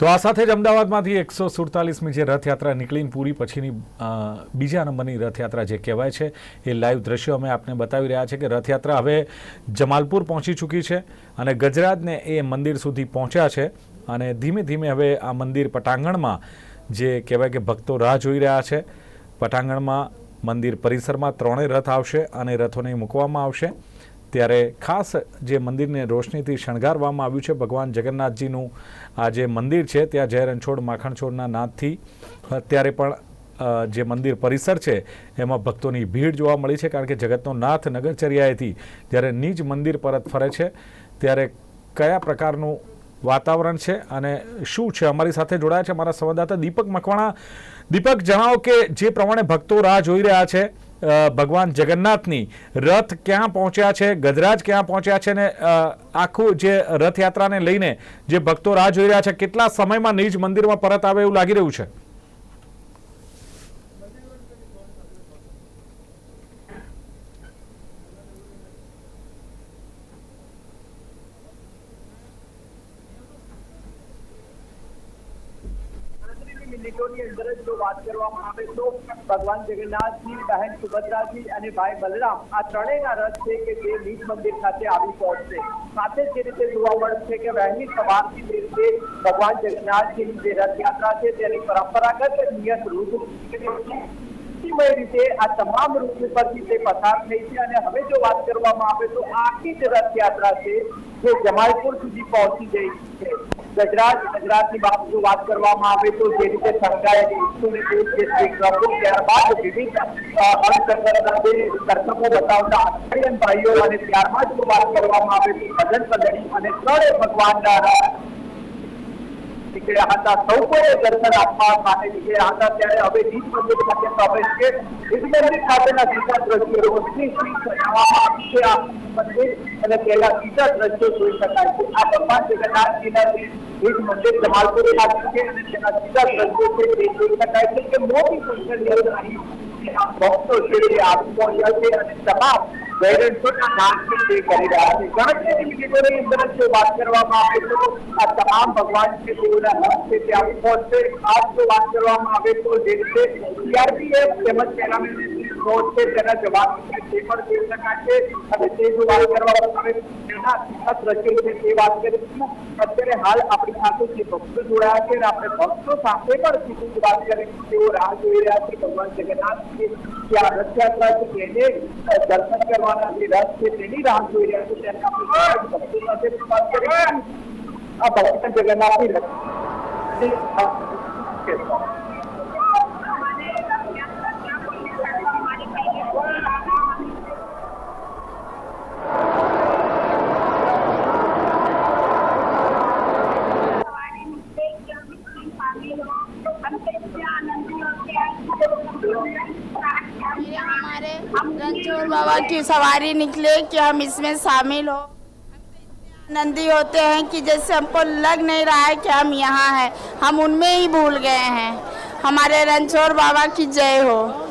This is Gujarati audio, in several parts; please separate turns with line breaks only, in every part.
તો આ સાથે જ અમદાવાદમાંથી એકસો સુડતાલીસમી જે રથયાત્રા નીકળીને પૂરી, પછીની બીજા નંબરની રથયાત્રા જે કહેવાય છે, એ લાઈવ દ્રશ્યો અમે આપને બતાવી રહ્યા છે કે રથયાત્રા હવે જમાલપુર પહોંચી ચૂકી છે અને ગજરાજને એ મંદિર સુધી પહોંચ્યા છે અને ધીમે ધીમે હવે આ મંદિર પટાંગણમાં જે કહેવાય કે ભક્તો રાહ જોઈ રહ્યા છે, પટાંગણમાં મંદિર પરિસરમાં ત્રણેય રથ આવશે અને રથોને મૂકવામાં આવશે. ત્યારે ખાસ જે મંદિરને રોશનીથી શણગારવામાં આવ્યું છે, ભગવાન જગન્નાથજીનું આ જે મંદિર છે, ત્યાં જય રણછોડ માખણછોડના નાદથી, અત્યારે પણ જે મંદિર પરિસર છે, એમાં ભક્તોની ભીડ જોવા મળી છે, કારણ કે જગતનો નાથ નગરચર્યાએથી જ્યારે નિજ મંદિર પરત ફરે છે, ત્યારે કયા પ્રકારનું વાતાવરણ છે અને શું છે? અમારી સાથે જોડાયા છે અમારા સંવાદદાતા દીપક મકવાણા. દીપક, જણાવો કે જે પ્રમાણે ભક્તો રાહ જોઈ રહ્યા છે ભગવાન જગન્નાથની રથ ક્યાં પહોંચ્યા છે, ગજરાજ ક્યાં પહોંચ્યા છે ને આખું જે રથયાત્રાને લઈને જે ભક્તો રાહ જોઈ રહ્યા છે, કેટલા સમયમાં નિજ મંદિરમાં પરત આવે એવું લાગી રહ્યું છે
મિનિટોની અંદર જ જો વાત કરવામાં આવે તો ભગવાન જગન્નાથજી, બહેન સુભદ્રાજી અને ભાઈ બલરામ આ ત્રણેયના રથ છે કે જે નીચ મંદિર ખાતે આવી પહોંચશે. સાથે જે રીતે જોવા મળશે કે વહેલી સવારથી જે રીતે ભગવાન જગન્નાથજીની જે રથયાત્રા છે તેની પરંપરાગત નિયત રૂટ શાંતિમય રીતે આ તમામ રૂટ ઉપરથી તે પસાર થઈ છે અને હવે જો વાત કરવામાં આવે તો આખી જ રથયાત્રા છે જે જમાલપુર સુધી પહોંચી ગઈ છે. ગજરાજ, ગુજરાતની બાબત જો વાત કરવામાં આવે તો જે રીતે સંકળાયેલી વસ્તુની જે શ્રી પ્રભુ ત્યારબાદ વિવિધ કરતબો બતાવતા આચાર્યન ભાઈઓ અને ત્યારબાદ જો વાત કરવામાં આવે તો ભજન પદણી અને ત્રણે ભગવાનના નીકળ્યા હતા. સૌ કોઈ દર્શન આપવા માટે નીકળ્યા હતા. ત્યારે હવે નીચ મંદિર ખાતે પ્રવેશ છે. નીચ મંદિર ખાતેના સીધા દ્રશ્યો આ મંદિર અને તેના સીધા દ્રશ્યો જોઈ શકાય છે. આ ભગવાન જગન્નાથજીના જે નીચ મંદિર જમાલપુર ખાતે છે અને તેના સીધા દ્રશ્યો છે તે જોઈ શકાય છે કે મોટી અહીં ભક્તો છે આવી પહોંચ્યા છે અને તમામ વેરંટોના નામ છે તે કરી રહ્યા છે ગણતરીની મિનિટોની અંદર જ જો વાત કરવામાં આવે તો આ તમામ ભગવાન છે તેઓના નામ છે તે આવી પહોંચશે ખાસ જો વાત કરવામાં આવે તો જે રીતે સીઆરપીએફ તેમજ પેરામિલિટરી ફોર્સ છે તેના જવાબ છે તે પણ જોઈ શકાય છે અને તે જો વાત કરવામાં આવે તો તેના સીધા દ્રશ્યો છે તે વાત કરીશું અત્યારે હાલ આપણી સાથે જે ભક્તો જોડાયા છે અને આપણે ભક્તો સાથે પણ સીધી જ વાત કરીશું તેઓ રાહ જોઈ રહ્યા છે ભગવાન જગન્નાથની જે આ રથયાત્રા છે તેને અ, દર્શન કરવાના જે રથ છે તેની રાહ જોઈ રહ્યા છે તેને આપણે સૌ ભક્તો સાથે પણ વાત કરીશું આ ભગવાન જગન્નાથની રથ
की सवारी निकले कि हम इसमें शामिल हो। आनंदी होते हैं कि जैसे हमको लग नहीं रहा है कि हम यहाँ हैं। हम उनमें ही भूल गए हैं। हमारे रणछोड़ बाबा की जय हो।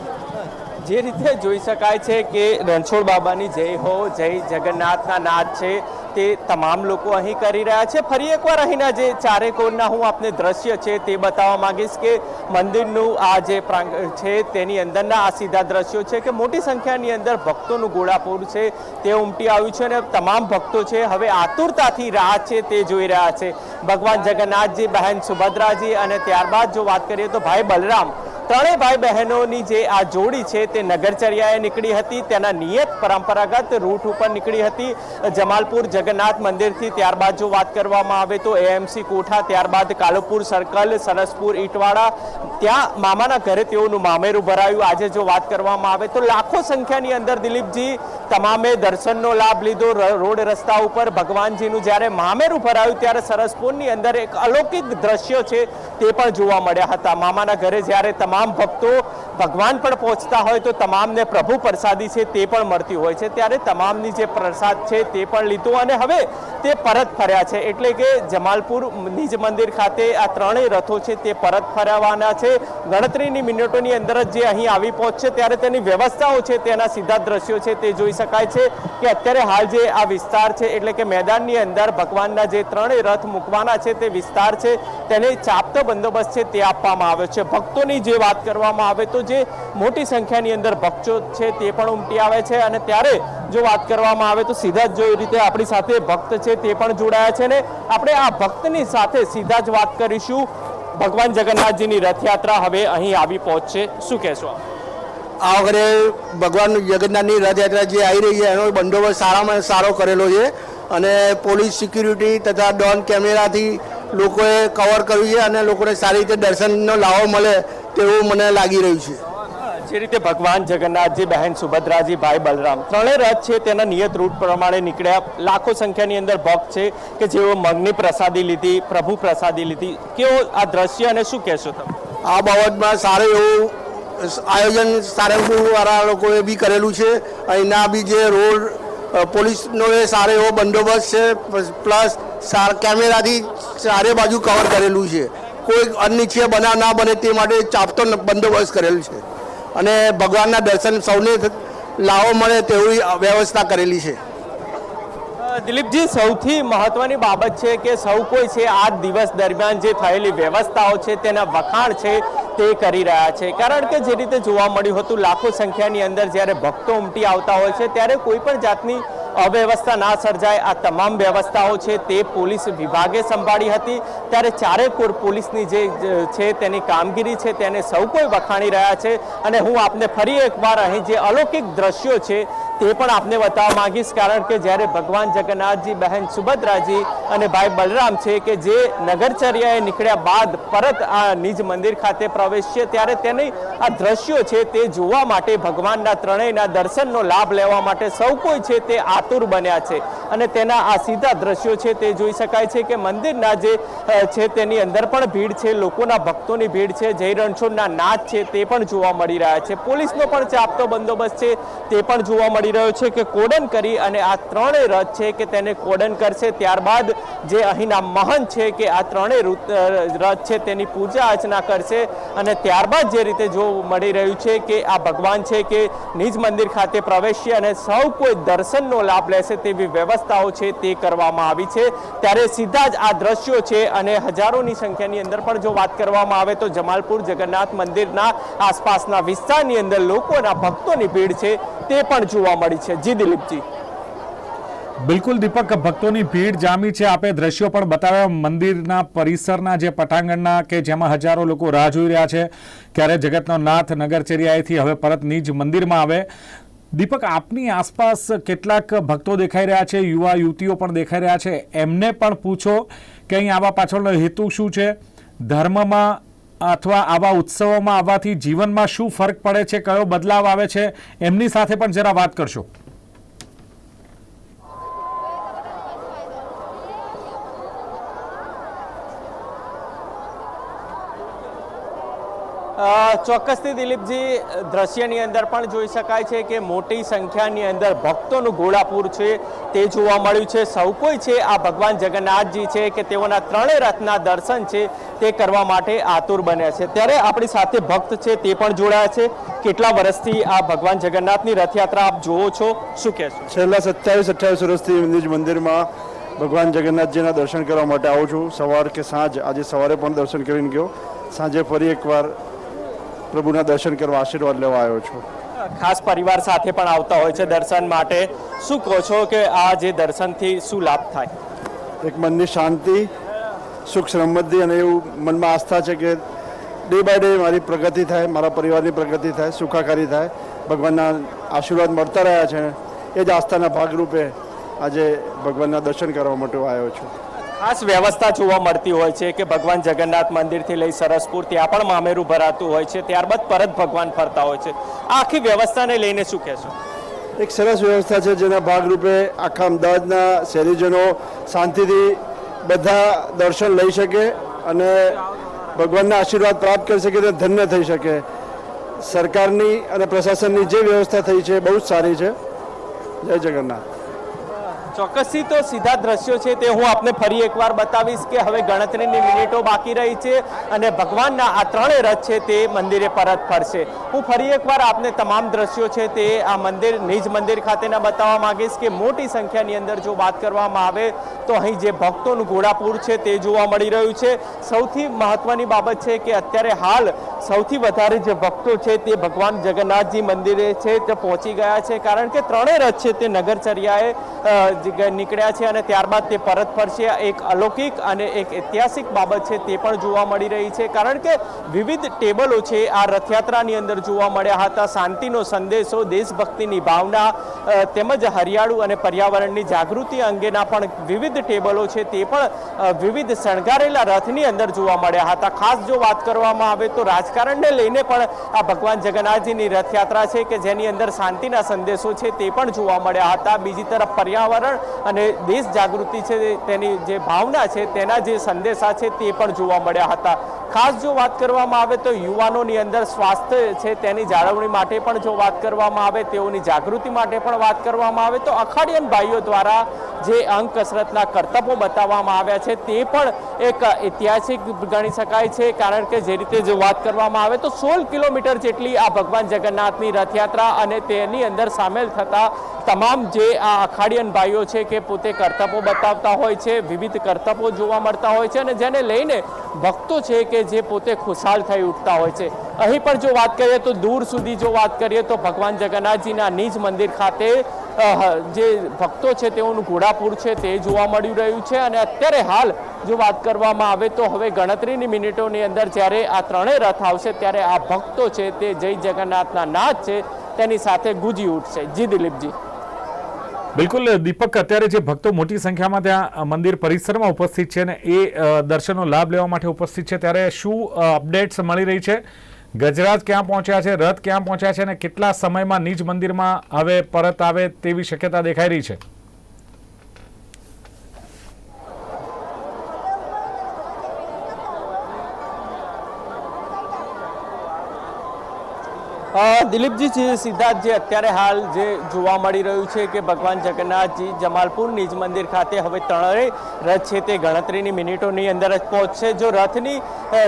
જે રીતે જોઈ શકાય છે કે રણછોડ બાબાની જય હો, જય જગન્નાથના નાદ છે, તે તમામ લોકો અહીં કરી રહ્યા છે. ફરી એકવાર અહીંના જે ચારે કોણના હું આપને દ્રશ્ય છે તે બતાવવા માંગીશ કે મંદિરનું આ જે પ્રાંગ છે તેની અંદરના આ સીધા દ્રશ્યો છે કે મોટી સંખ્યાની અંદર ભક્તોનું ગોળાપૂર છે, તે ઉમટી આવ્યું છે અને તમામ ભક્તો છે હવે આતુરતાથી રાહ છે તે જોઈ રહ્યા છે. ભગવાન જગન્નાથજી, બહેન સુભદ્રાજી અને ત્યારબાદ જો વાત કરીએ તો ભાઈ બલરામ ત્રણેય ભાઈ બહેનોની જે આ જોડી છે તે નગરચર્યાએ નીકળી હતી. તેના નિયત પરંપરાગત રૂટ ઉપર નીકળી હતી. જમાલપુર જગન્નાથ મંદિરથી ત્યારબાદ જો વાત કરવામાં આવે તો એએમસી કોઠા, ત્યારબાદ કાલુપુર સર્કલ, સરસપુર ઈટવાડા ત્યાં મામાના ઘરે તેઓનું મામેરું ભરાયું. આજે જો વાત કરવામાં આવે તો લાખો સંખ્યાની અંદર દિલીપજી તમામે દર્શનનો લાભ લીધો. રોડ રસ્તા ઉપર ભગવાનજીનું જ્યારે મામેરું ભરાયું ત્યારે સરસપુરની અંદર એક અલૌકિક દ્રશ્યો છે તે પણ જોવા મળ્યા હતા. મામાના ઘરે જ્યારે તમામ ભક્તો ભગવાન પણ પહોંચતા હોય તો તમામને પ્રભુ પ્રસાદી છે તે પણ મળતી હોય છે. ત્યારે તમામની જે પ્રસાદ છે તે પણ લીધો અને હવે તે પરત ફર્યા છે. એટલે કે જમાલપુર નિજ મંદિર ખાતે આ ત્રણેય રથો છે તે પરત ફરવાના છે. ગણતરીની મિનિટોની અંદર જ જે અહીં આવી પહોંચશે ત્યારે તેની વ્યવસ્થાઓ છે, તેના સીધા દ્રશ્યો છે તે જોઈ શકાય છે કે અત્યારે હાલ જે આ વિસ્તાર છે, એટલે કે મેદાનની અંદર ભગવાનના જે ત્રણેય રથ મૂકવાના છે તે વિસ્તાર છે, તેને ચાપતો બંદોબસ્ત છે તે આપવામાં આવ્યો છે. ભક્તોની જે વાત કરવામાં આવે તો જે મોટી સંખ્યાની અંદર ભક્તો છે તે પણ ઉમટી આવે છે અને ત્યારે જો વાત કરવામાં આવે તો સીધા જ જો રીતે આપણી સાથે ભક્ત છે તે પણ જોડાયા છે ને આપણે આ ભક્તની સાથે સીધા જ વાત કરીશું. ભગવાન જગન્નાથજીની રથયાત્રા હવે અહીં આવી પહોંચશે. શું કહેશો
આ વખતે ભગવાન જગન્નાથની રથયાત્રા જે આવી રહી છે, એનો બંદોબસ્ત સારામાં સારો કરેલો છે અને પોલીસ સિક્યુરિટી તથા ડોન કેમેરાથી લોકોએ કવર કર્યું છે અને લોકોને સારી રીતે દર્શનનો લાવો મળે તેવું મને લાગી રહ્યું છે.
જે રીતે ભગવાન જગન્નાથજી બહેન સુભદ્રાજી ભાઈ બલરામ ત્રણેય રથ છે તેના નિયત રૂટ પ્રમાણે નીકળ્યા. લાખો સંખ્યાની અંદર ભક્ત છે કે જેઓ મગની પ્રસાદી લીધી પ્રભુ પ્રસાદી લીધી. કેવો આ દ્રશ્ય અને શું કહેશો તમે?
આ બાબતમાં સારું એવું આયોજન સારંગપુરવાળા લોકોએ બી કરેલું છે. અહીંના બી જે રોડ પોલીસનો એ સારો એવો બંદોબસ્ત છે પ્લસ સાર કેમેરાથી ચારે બાજુ કવર કરેલું છે. કોઈ અનિચ્છીય બનાવ ના બને તે માટે ચાપતો બંદોબસ્ત કરેલ છે. અને ભગવાનના દર્શન સૌને લાવો મળે તેવી વ્યવસ્થા કરેલી છે.
દિલીપજી, સૌથી મહત્વની બાબત છે કે સૌ કોઈ છે આ દિવસ દરમિયાન જે થયેલી વ્યવસ્થાઓ છે, તેના વખાણ છે, તે કરી રહ્યા છે. કારણ કે જે રીતે જોવા મળ્યું હતું, લાખો સંખ્યાની અંદર જ્યારે ભક્તો ઉમટી આવતા હોય છે, ત્યારે કોઈ પણ જાતની અવ્યવસ્થા ના સર્જાય. આ તમામ વ્યવસ્થાઓ છે તે પોલીસ વિભાગે સંભાળી હતી. ત્યારે ચારે કોર પોલીસની જે છે તેની કામગીરી છે તેને સૌ કોઈ વખાણી રહ્યા છે. અને હું આપને ફરી એકવાર અહીં જે અલૌકિક દ્રશ્યો છે તે પણ આપને બતાવવા માંગીશ, કારણ કે જ્યારે ભગવાન જગન્નાથજી, બહેન સુભદ્રાજી અને ભાઈ બલરામ છે કે જે નગરચર્યાએ નીકળ્યા બાદ પરત આ નિજ મંદિર ખાતે પ્રવેશશે ત્યારે તેની આ દ્રશ્યો છે તે જોવા માટે ભગવાનના ત્રણેયના દર્શનનો લાભ લેવા માટે સૌ કોઈ છે તે આતુર બન્યા છે. અને તેના આ સીધા દ્રશ્યો છે તે જોઈ શકાય છે કે મંદિરના જે છે તેની અંદર પણ ભીડ છે, લોકોના ભક્તોની ભીડ છે, જય રણછોડના નાચ છે તે પણ જોવા મળી રહ્યા છે. પોલીસનો પણ ચાપતો બંદોબસ્ત છે તે પણ જોવા મળી રહ્યો છે કે કોડન કરી અને આ ત્રણેય રથ છે કે તેને કોડન કરશે. ત્યારબાદ જે અહીંના મહંત છે કે આ ત્રણેય રથ છે તેની પૂજા અર્ચના કરશે. અને ત્યારબાદ જે રીતે જો મળી રહ્યું છે કે આ ભગવાન છે કે નિજ મંદિર ખાતે પ્રવેશશે અને સૌ કોઈ દર્શનનો લાભ લેશે તેવી વ્યવસ્થાઓ છે તે કરવામાં આવી છે. ત્યારે સીધા જ આ દ્રશ્યો છે અને હજારોની સંખ્યાની અંદર પણ જો વાત કરવામાં આવે તો જમાલપુર જગન્નાથ મંદિરના આસપાસના વિસ્તારની અંદર લોકોના ભક્તોની ભીડ છે તે પણ જોવા મળી છે. જી દિલીપજી.
બિલકુલ દીપક, ભક્તોની ભીડ જામી છે. આપે દ્રશ્યો પણ બતાવ્યા. મંદિરના પરિસરના જે પટાંગણના કે જેમાં હજારો લોકો રાહ જોઈ રહ્યા છે ક્યારે જગતનો નાથ નગરચર્યાએથી હવે પરત નિજ મંદિરમાં આવે. દીપક, આપની આસપાસ કેટલાક ભક્તો દેખાઈ રહ્યા છે, યુવા યુવતીઓ પણ દેખાઈ રહ્યા છે. એમને પણ પૂછો કે અહીં આવા પાછળનો હેતુ શું છે? ધર્મમાં અથવા આવા ઉત્સવોમાં આવવાથી જીવનમાં શું ફરક પડે છે, કયો બદલાવ આવે છે, એમની સાથે પણ જરા વાત કરશો.
ચોક્કસથી દિલીપજી, દ્રશ્યની અંદર પણ જોઈ શકાય છે કે મોટી સંખ્યાની અંદર ભક્તોનું ગોળાપુર છે, તે જોવા મળ્યું છે. સૌ કોઈ છે, આ ભગવાન જગન્નાથજી છે કે તેઓના ત્રણેય રથના દર્શન છે, તે કરવા માટે આતુર બન્યા છે. ત્યારે આપણી સાથે ભક્ત છે, તે પણ જોડાયા છે. કેટલા વર્ષથી આ ભગવાન જગન્નાથની રથયાત્રા આપ જોવો છો? શું કહેશો?
છેલ્લા સત્યાવીસ, અઠ્યાવીસ વર્ષથી નિજ મંદિરમાં ભગવાન જગન્નાથજીના દર્શન કરવા માટે આવું છું. સવાર કે સાંજ, આજે સવારે પણ દર્શન કરીને ગયો. સાંજે ફરી એકવાર પ્રભુના દર્શન કરવા આશીર્વાદ લેવા આવ્યો છું.
ખાસ પરિવાર સાથે પણ આવતા હોય છે દર્શન માટે. શું કહો છો કે આ જે દર્શનથી શું લાભ થાય?
એક મનની શાંતિ સુખ સમૃદ્ધિ અને એવું મનમાં આસ્થા છે કે ડે બાય ડે મારી પ્રગતિ થાય મારા પરિવારની પ્રગતિ થાય સુખાકારી થાય. ભગવાનના આશીર્વાદ મળતા રહ્યા છે. એ જ આસ્થાના ભાગરૂપે આજે ભગવાનના દર્શન કરવા માટે આવ્યો છું.
ખાસ વ્યવસ્થા જોવા મળતી હોય છે કે ભગવાન જગન્નાથ મંદિરથી લઈ સરસપુર ત્યાં પણ મામેરું ભરાતું હોય છે, ત્યારબાદ પરત ભગવાન ફરતા હોય છે. આ આખી વ્યવસ્થાને લઈને શું કહેશો?
એક સરસ વ્યવસ્થા છે જેના ભાગરૂપે આખા અમદાવાદના શહેરીજનો શાંતિથી બધા દર્શન લઈ શકે અને ભગવાનના આશીર્વાદ પ્રાપ્ત કરી શકે તે ધન્ય થઈ શકે. સરકારની અને પ્રશાસનની જે વ્યવસ્થા થઈ છે બહુ જ સારી છે. જય જગન્નાથ.
ચોક્કસથી તો સીધા દ્રશ્યો છે તે હું આપને ફરી એકવાર બતાવીશ કે હવે ગણતરીની મિનિટો બાકી રહી છે અને ભગવાનના આ ત્રણેય રથ છે તે મંદિરે પરત ફરશે. હું ફરી એકવાર આપને તમામ દ્રશ્યો છે તે આ મંદિર, નિજ મંદિર ખાતેના બતાવવા માંગીશ કે મોટી સંખ્યાની અંદર જો વાત કરવામાં આવે તો અહીં જે ભક્તોનું ઘોડાપૂર છે તે જોવા મળી રહ્યું છે. સૌથી મહત્વની બાબત છે કે અત્યારે હાલ સૌથી વધારે જે ભક્તો છે તે ભગવાન જગન્નાથજી મંદિરે છે તે પહોંચી ગયા છે. કારણ કે ત્રણેય રથ છે તે નગરચર્યાએ અ, જે ગ- નીકળ્યા છે અને ત્યારબાદ તે પરત ફરશે. એક અલૌકિક અને એક ઐતિહાસિક બાબત છે તે પણ જોવા મળી રહી છે. કારણ કે વિવિધ ટેબલો છે આ રથયાત્રાની અંદર જોવા મળ્યા હતા. શાંતિનો સંદેશો દેશભક્તિની ભાવના તેમજ હરિયાળું અને પર્યાવરણની જાગૃતિ અંગેના પણ વિવિધ ટેબલો છે તે પણ વિવિધ શણગારેલા રથની અંદર જોવા મળ્યા હતા. ખાસ જો વાત કરવામાં આવે તો રાજકારણને લઈને પણ આ ભગવાન જગન્નાથજીની રથયાત્રા છે કે જેની અંદર શાંતિના સંદેશો છે તે પણ જોવા મળ્યા હતા. બીજી તરફ પર્યાવરણ અને દેશ જાગૃતિ છે તેની જે ભાવના છે તેના જે સંદેશા છે તે પણ જોવા મળ્યા હતા. ખાસ જો વાત કરવામાં આવે તો યુવાનોની અંદર સ્વાસ્થ્ય છે તેની જાળવણી માટે પણ જો વાત કરવામાં આવે, તેઓની જાગૃતિ માટે પણ વાત કરવામાં આવે, તો અખાડિયન ભાઈઓ દ્વારા જે અંગ કસરતના કરતબો બતાવવામાં આવ્યા છે, તે પણ એક ઐતિહાસિક ગણી શકાય છે, કારણ કે જે રીતે જો વાત કરવામાં આવે તો સોળ કિલોમીટર જેટલી આ ભગવાન જગન્નાથની રથયાત્રા અને તેની અંદર સામેલ થતા તમામ જે આ અખાડિયન ભાઈઓ છે કે પોતે કરતબો બતાવતા હોય છે, વિવિધ કરતબો જોવા મળતા હોય છે અને જેને લઈને ભક્તો છે કે જે પોતે ખુશાલ થઈ ઉઠતા હોય છે. અહીં પણ જો વાત કરીએ તો દૂર સુધી જો વાત કરીએ તો ભગવાન જગન્નાથજીના નિજ મંદિર ખાતે જે ભક્તો છે તેઓનું ઘોડાપુર છે તે જોવા મળી રહ્યું છે અને અત્યારે હાલ જો વાત કરવામાં આવે તો હવે ગણતરીની મિનિટોની અંદર જ્યારે આ ત્રણેય રથ આવશે ત્યારે આ ભક્તો છે તે જય જગન્નાથના નાથ છે તેની સાથે ગુજી ઉઠશે. જી દિલીપજી.
બિલકુલ, દીપક, અત્યારે જે ભક્તો મોટી સંખ્યામાં ત્યાં મંદિર પરિસરમાં ઉપસ્થિત છે ને એ દર્શનનો લાભ લેવા માટે ઉપસ્થિત છે. ત્યારે શું અપડેટ્સ મળી રહી છે? ગજરાજ ક્યાં પહોંચ્યા છે? રથ ક્યાં પહોંચ્યા છે? અને કેટલા સમયમાં નિજ મંદિરમાં હવે પરત આવે તેવી શક્યતા દેખાઈ રહી છે?
દિલીપજી છે સીધા જે અત્યારે હાલ જે જોવા મળી રહ્યું છે કે ભગવાન જગન્નાથજી જમાલપુર નિજ મંદિર ખાતે હવે ત્રણેય રથ છે તે ગણતરીની મિનિટોની અંદર જ પહોંચશે. જો રથની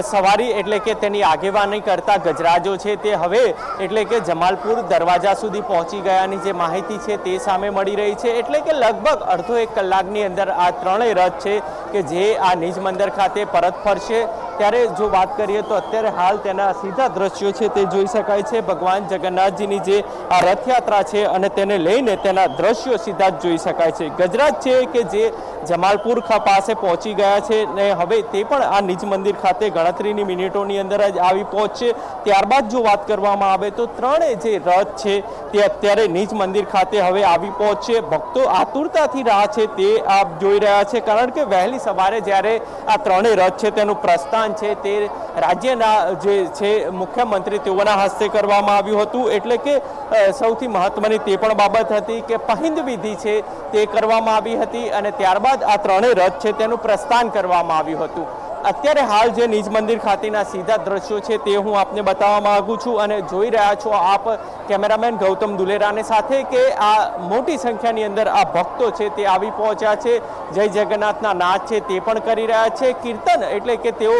સવારી એટલે કે તેની આગેવાની કરતા ગજરાજો છે તે હવે એટલે કે જમાલપુર દરવાજા સુધી પહોંચી ગયાની જે માહિતી છે તે સામે મળી રહી છે. એટલે કે લગભગ અડધો એક કલાકની અંદર આ ત્રણેય રથ છે કે જે આ નિજ મંદિર ખાતે પરત ફરશે. ત્યારે જો વાત કરીએ તો અત્યારે હાલ તેના સીધા દ્રશ્યો છે તે જોઈ શકાય છે. ભગવાન જગન્નાથજીની જે આ રથયાત્રા છે અને તેને લઈને તેના દ્રશ્યો સીધા જ જોઈ શકાય છે. ગજરાત છે કે જે જમાલપુર પાસે પહોંચી ગયા છે ને હવે તે પણ આ નિજ મંદિર ખાતે ગણતરીની મિનિટોની અંદર જ આવી પહોંચશે. ત્યારબાદ જો વાત કરવામાં આવે તો ત્રણેય જે રથ છે તે અત્યારે નિજ મંદિર ખાતે હવે આવી પહોંચશે. ભક્તો આતુરતાથી રાહ છે તે આપ જોઈ રહ્યા છે કારણ કે વહેલી સવારે જ્યારે આ ત્રણેય રથ છે તેનું પ્રસ્થાન છે તે રાજ્યના જે છે મુખ્યમંત્રી તેઓના હસ્તે કરવામાં આવ્યું હતું. એટલે કે સૌથી મહત્વની તે પણ બાબત હતી કે પહિંદ વિધિ છે તે કરવામાં આવી હતી અને ત્યારબાદ આ ત્રણેય રથ છે તેનું પ્રસ્થાન કરવામાં આવ્યું હતું. અત્યારે હાલ જે નિજ મંદિર ખાતેના સીધા દ્રશ્યો છે તે હું આપને બતાવવા માંગુ છું અને જોઈ રહ્યા છો આપ કેમેરામેન ગૌતમ દુલેરાને સાથે કે આ મોટી સંખ્યાની અંદર આ ભક્તો છે તે આવી પહોંચ્યા છે. જય જગન્નાથના નાચ છે તે પણ કરી રહ્યા છે. કીર્તન એટલે કે તેઓ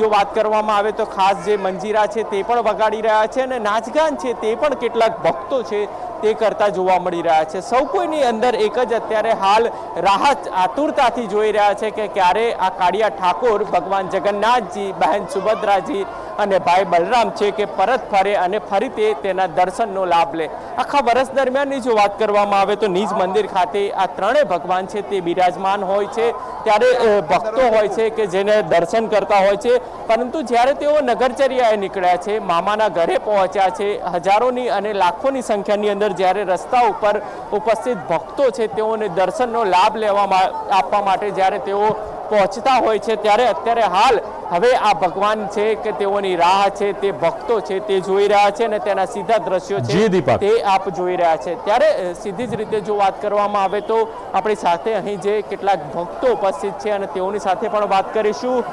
જો વાત કરવામાં આવે તો ખાસ જે મંજીરા છે તે પણ વગાડી રહ્યા છે અને નાચગાન છે તે પણ કેટલાક ભક્તો છે તે કરતા જોવા મળી રહ્યા છે. સૌ કોઈની અંદર એક જ અત્યારે હાલ રાહત આતુરતાથી જોઈ રહ્યા છે કે ક્યારે આ કાળિયા ઠાકોર ભગવાન જગન્નાથજી, બહેન સુભદ્રાજી અને ભાઈ બલરામ છે કે પરત ફરે અને ફરી તે તેના દર્શનનો લાભ લે. આખા વર્ષ દરમિયાનની જો વાત કરવામાં આવે તો નિજ મંદિર ખાતે આ ત્રણેય ભગવાન છે તે બિરાજમાન હોય છે. ત્યારે ભક્તો હોય છે કે જેને દર્શન કરતા હોય છે. પરંતુ જ્યારે તેઓ નગરચર્યાએ નીકળ્યા છે, મામાના ઘરે પહોંચ્યા છે, હજારોની અને લાખોની સંખ્યાની અંદર જ્યારે રસ્તા ઉપર ઉપસ્થિત ભક્તો છે, તેઓને દર્શનનો લાભ લેવા આપવા માટે જ્યારે તેઓ પહોંચતા હોય છે ત્યારે અત્યારે હાલ હવે આ ભગવાન છે કે તેઓની રાહ છે તે ભક્તો છે તે જોઈ રહ્યા છે અને તેના સીધા દ્રશ્યો
જી,
છે તે આપ જોઈ રહ્યા છે. ત્યારે સીધી જ રીતે જો વાત કરવામાં આવે તો આપણી સાથે અહીં જે કેટલાક ભક્તો ઉપસ્થિત છે અને તેઓની સાથે પણ વાત કરીશું.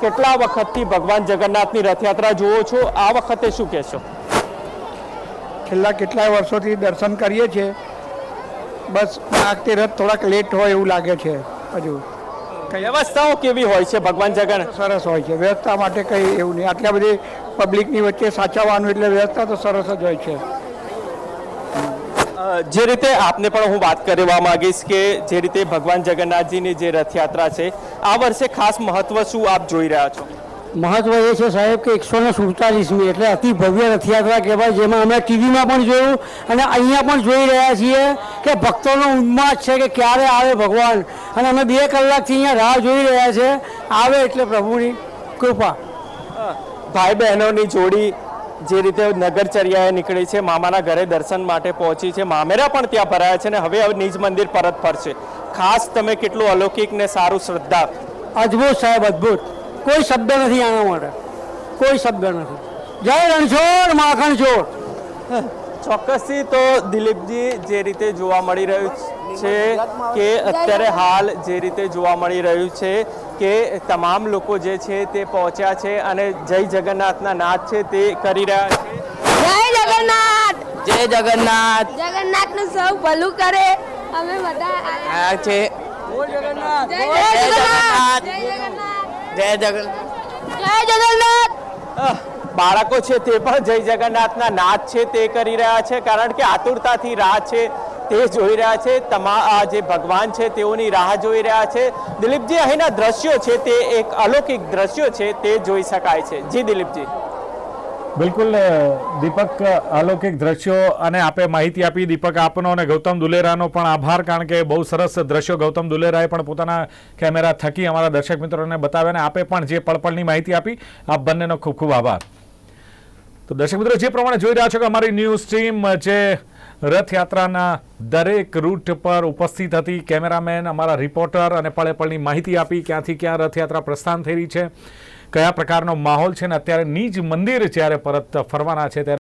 કેટલા વખતથી ભગવાન જગન્નાથની રથયાત્રા જુઓ છો? આ વખતે શું કહેશો?
છેલ્લા કેટલાય વર્ષોથી દર્શન કરીએ છીએ. બસ આ વખતે રથ થોડાક લેટ હોય એવું લાગે છે હજુ.
વ્યવસ્થાઓ કેવી હોય છે ભગવાન જગન્નાથ
સરસ હોય છે. વ્યવસ્થા માટે કંઈ એવું નહીં. આટલા બધી પબ્લિકની વચ્ચે સાચવવાનું એટલે વ્યવસ્થા તો સરસ જ હોય છે.
જે રીતે આપને પણ હું વાત કરવા માંગીશ કે જે રીતે ભગવાન જગન્નાથજીની જે રથયાત્રા છે આ વર્ષે ખાસ મહત્વ શું આપ જોઈ રહ્યા છો?
મહત્વ એ છે સાહેબ કે એકસો ને સુડતાલીસમી એટલે અતિ ભવ્ય રથયાત્રા કહેવાય જેમાં અમે ટીવીમાં પણ જોયું અને અહીંયા પણ જોઈ રહ્યા છીએ કે ભક્તોનો ઉન્માદ છે કે ક્યારે આવે ભગવાન. અને અમે બે કલાકથી અહીંયા રાહ જોઈ રહ્યા છે. આવે એટલે પ્રભુની કૃપા.
ભાઈ બહેનોની જોડી જે રીતે નગરચર્યાએ નીકળી છે મામાના ઘરે દર્શન માટે પહોંચી છે મામેરા પણ ત્યાં ભરાયા છે ને હવે હવે નિજ મંદિર પરત ફરશે. ખાસ તમે કેટલું અલૌકિક ને સારું શ્રદ્ધા.
અદ્ભુત સાહેબ અદ્ભુત. કોઈ શબ્દ નથી આના માટે. કોઈ શબ્દ નથી. જય રણછોડ માખણ છોડ
ચોક્કસથી તો દિલીપજી જે રીતે જોવા મળી રહ્યું છે કે અત્યારે હાલ જે રીતે જોવા મળી રહ્યું છે કે તમામ લોકો જે છે તે પહોંચ્યા છે અને જય જગન્નાથના નાથ છે તે કરી રહ્યા છે.
જય જગન્નાથ!
જય જગન્નાથ!
જગન્નાથનું સૌ ભલું કરે. અમે બધા
આ છે.
જય
જગન્નાથ.
જગન્નાથ! જય જગન્નાથ!
જય જગન્નાથ.
જય જગન્નાથ.
બાળકો છે તે પણ જય જગન્નાથના નાથ છે તે કરી રહ્યા છે કારણ કે આતુરતાથી રાહ છે તે જોઈ રહ્યા છે. તમા આ જે ભગવાન છે તેઓની રાહ જોઈ રહ્યા છે. દિલીપજી અહીંના દ્રશ્યો છે તે એક અલૌકિક દ્રશ્યો છે તે જોઈ શકાય છે. જી દિલીપજી.
બિલકુલ દીપક અલૌકિક દ્રશ્યો અને આપે માહિતી આપી. દીપક, આપનો અને ગૌતમ દુલેરાનો પણ આભાર, કારણ કે બહુ સરસ દ્રશ્યો ગૌતમ દુલેરાએ પણ પોતાના કેમેરા થકી અમારા દર્શક મિત્રોને બતાવ્યા અને આપે પણ જે પળપળની માહિતી આપી, આપ બંનેનો ખૂબ ખૂબ આભાર. તો દર્શક મિત્રો, જે પ્રમાણે જોઈ રહ્યા છો કે અમારી ન્યૂઝ ટીમ જે રથયાત્રાના દરેક રૂટ પર ઉપસ્થિત હતી, કેમેરામેન, અમારા રિપોર્ટર અને પળે પળની માહિતી આપી, ક્યાંથી ક્યાં રથયાત્રા પ્રસ્થાન થઈ રહી છે. કયા પ્રકારનો માહોલ છે ને અત્યારે નિજ મંદિર જ્યારે પરત ફરવાના છે ત્યારે